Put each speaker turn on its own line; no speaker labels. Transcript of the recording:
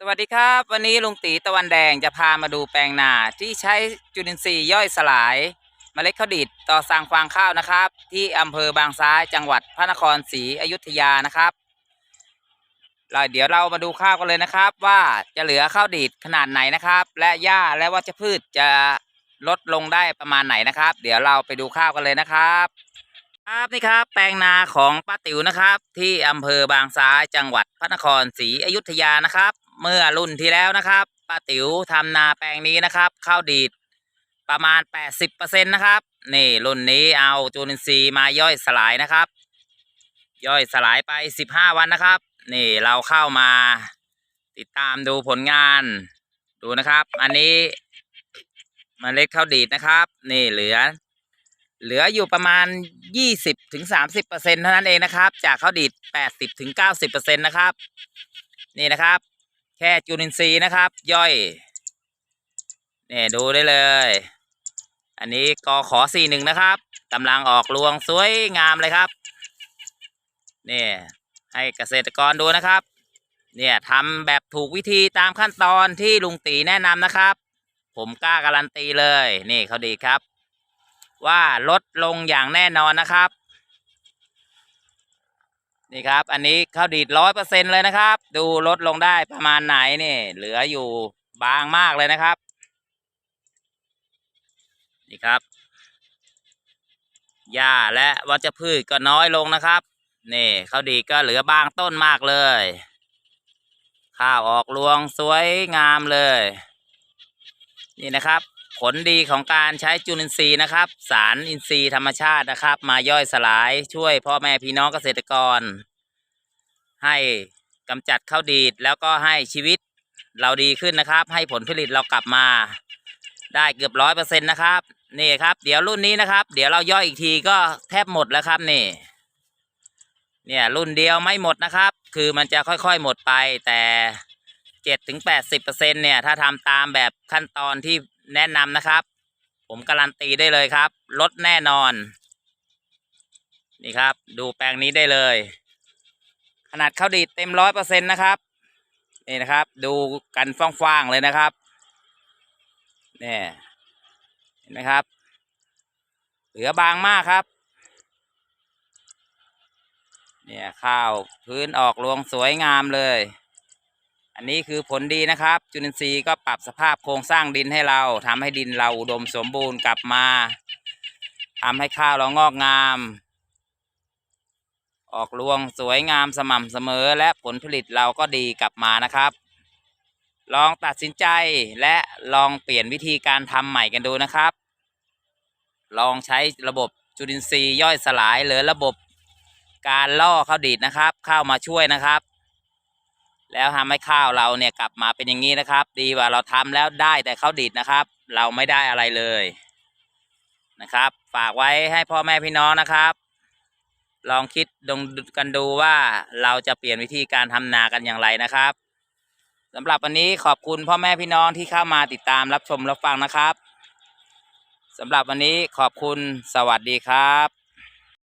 สวัสดีครับ วันนี้ลุงตีตะวันแดงจะพามาดูแปลงนาที่ใช้จุลินทรีย์ย่อยสลายเมล็ดข้าวดีดต่อสั่งฟางข้าวนะครับ ที่อำเภอบางซ้ายจังหวัดพระนครศรีอยุธยานะครับเราเดี๋ยวเรามาดูข้าวกันเลยนะครับ ว่าจะเหลือข้าวดีดขนาดไหนนะครับ และหญ้าและวัชพืชจะลดลงได้ประมาณไหนนะครับ เดี๋ยวเราไปดูข้าวกันเลยนะครับครับนี่ครับแปลงนาของป้าติ๋วนะครับ ที่อำเภอบางซ้ายจังหวัดพระนครศรีอยุธยานะครับ เมื่อรุ่นที่แล้วนะครับป้าติ๋วทำนาแปลงนี้นะครับข้าวดีดประมาณ 80%นะครับนี่รุ่นนี้เอาจูลินทรีย์มาย่อยสลายนะครับ ย่อยสลายไป 15 วันนะครับ นี่เราเข้ามาติดตามดูผลงานดูนะครับ อันนี้มเมล็ดข้าวดีดนะครับ นี่เหลือ เหลืออยู่ประมาณ 20ถึง30เปอร์เท่านั้นเองนะครับ จากข้าวดีด 80ถึง90เปอร์เซ็นต์นะครับ นี่นะครับ แค่จุลินทรีย์นะครับ ย่อยเนี่ยดูได้เลย อันนี้กอขอสี่หนึ่งนะครับกำลังออกรวงสวยงามเลยครับนี่ให้เกษตรกรดูนะครับ เนี่ยทำแบบถูกวิธีตามขั้นตอนที่ลุงตีแนะนำนะครับ ผมกล้าการันตีเลย นี่เขาดีครับ ว่าลดลงอย่างแน่นอนนะครับ นี่ครับ อันนี้ข้าวดีดร้อยเปอร์เซ็นเลยนะครับ ดูลดลงได้ประมาณไหนนี่ เหลืออยู่บางมากเลยนะครับ นี่ครับหญ้าและวัชพืชก็น้อยลงนะครับ นี่ข้าวดีก็เหลือบางต้นมากเลย ข้าวออกรวงสวยงามเลย นี่นะครับ ผลดีของการใช้จุลินทรีย์นะครับ สารอินทรีย์ธรรมชาตินะครับ มาย่อยสลายช่วยพ่อแม่พี่น้องเกษตรกร ให้กำจัดข้าวดีดแล้วก็ให้ชีวิตเราดีขึ้นนะครับ ให้ผลผลิตเรากลับมา ได้เกือบร้อยเปอร์เซ็นต์นะครับนี่ครับ เดี๋ยวรุ่นนี้นะครับ เดี๋ยวเราย่อยอีกทีก็แทบหมดแล้วครับนี่ เนี่ยรุ่นเดียวไม่หมดนะครับ คือมันจะค่อยๆหมดไปแต่เจ็ดถึงแปดสิบเปอร์เซ็นเนี่ยถ้าทำตามแบบขั้นตอนที่ แนะนำนะครับ ผมการันตีได้เลยครับลดแน่นอน นี่ครับ ดูแปลงนี้ได้เลย ขนาดข้าวดีดเต็มร้อยเปอร์เซ็นต์นะครับนี่นะครับ ดูกันฟ้างๆเลยนะครับนี่เห็นไหมครับ เหลือบางมากครับ เนี่ยข้าวพื้นออกรวงสวยงามเลย อันนี้คือผลดีนะครับ จุลินทรีย์ก็ปรับสภาพโครงสร้างดินให้เราทำให้ดินเราอุดมสมบูรณ์กลับมาทำให้ข้าวเรางอกงาม ออกรวงสวยงามสม่ำเสมอและผลผลิตเราก็ดีกลับมานะครับ ลองตัดสินใจและลองเปลี่ยนวิธีการทำใหม่กันดูนะครับ ลองใช้ระบบจุลินทรีย์ย่อยสลายหรือระบบการล่อข้าวดีดนะครับ เข้ามาช่วยนะครับ แล้วทำให้ข้าวเราเนี่ยกลับมาเป็นอย่างนี้นะครับ ดีกว่าเราทำแล้วได้แต่ข้าวดีดนะครับ เราไม่ได้อะไรเลยนะครับ ฝากไว้ให้พ่อแม่พี่น้องนะครับ ลองคิดดงกันดูว่าเราจะเปลี่ยนวิธีการทำนากันอย่างไรนะครับสำหรับวันนี้ขอบคุณพ่อแม่พี่น้องที่เข้ามาติดตามรับชมรับฟังนะครับสำหรับวันนี้ขอบคุณสวัสดีครับ